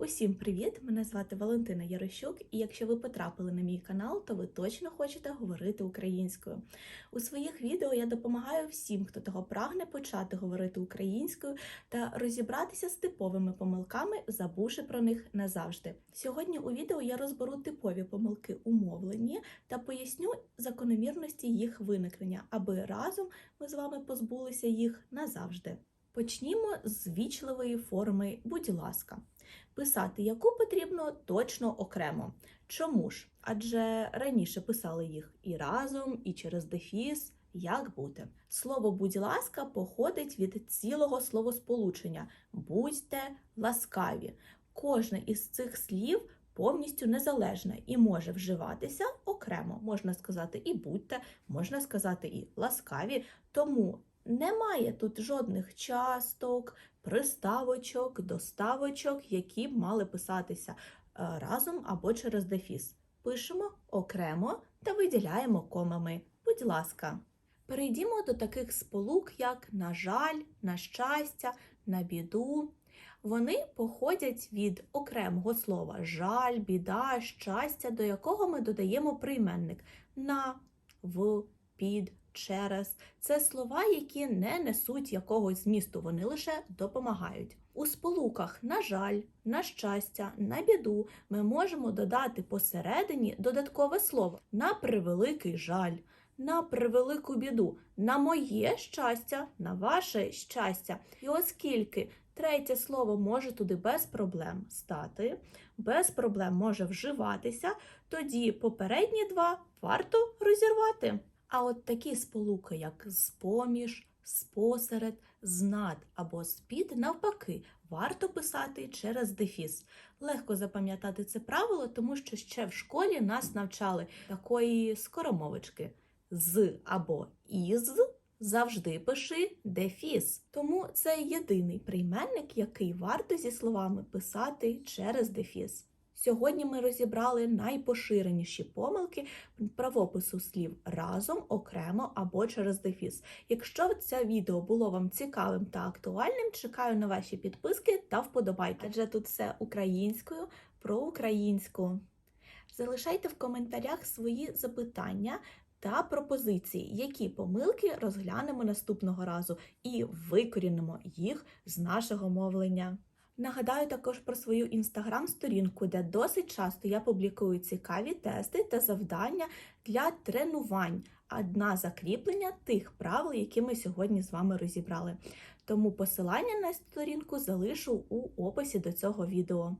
Усім привіт! Мене звати Валентина Ярощук, і якщо ви потрапили на мій канал, то ви точно хочете говорити українською. У своїх відео я допомагаю всім, хто того прагне почати говорити українською та розібратися з типовими помилками, забувши про них назавжди. Сьогодні у відео я розберу типові помилки у мовленні та поясню закономірності їх виникнення, аби разом ми з вами позбулися їх назавжди. Почнімо з вічливої форми, будь ласка. Писати яку потрібно точно окремо. Чому ж? Адже раніше писали їх і разом, і через дефіс. Як бути? Слово будь ласка походить від цілого словосполучення будьте ласкаві. Кожне із цих слів повністю незалежне і може вживатися окремо. Можна сказати і будьте, можна сказати і ласкаві. Тому немає тут жодних часток, приставочок, доставочок, які б мали писатися е, разом або через дефіс. Пишемо окремо та виділяємо комами. Будь ласка. Перейдімо до таких сполук, як на жаль, на щастя, на біду. Вони походять від окремого слова жаль, біда, щастя, до якого ми додаємо прийменник на, в, під, через. Це слова, які не несуть якогось змісту, вони лише допомагають. У сполуках на жаль, на щастя, на біду ми можемо додати посередині додаткове слово на превеликий жаль, на превелику біду, на моє щастя, на ваше щастя. І оскільки третє слово може туди без проблем стати, без проблем може вживатися, тоді попередні два варто розірвати. А от такі сполуки, як з-поміж, спосеред, знад або з-під, навпаки, варто писати через дефіс. Легко запам'ятати це правило, тому що ще в школі нас навчали такої скоромовочки з або із. Завжди пиши дефіс. Тому це єдиний прийменник, який варто зі словами писати через дефіс. Сьогодні ми розібрали найпоширеніші помилки правопису слів разом, окремо або через дефіс. Якщо це відео було вам цікавим та актуальним, чекаю на ваші підписки та вподобайки, адже тут все українською про українську. Залишайте в коментарях свої запитання та пропозиції, які помилки розглянемо наступного разу і викорінимо їх з нашого мовлення. Нагадаю також про свою інстаграм-сторінку, де досить часто я публікую цікаві тести та завдання для тренувань, а закріплення тих правил, які ми сьогодні з вами розібрали. Тому посилання на сторінку залишу у описі до цього відео.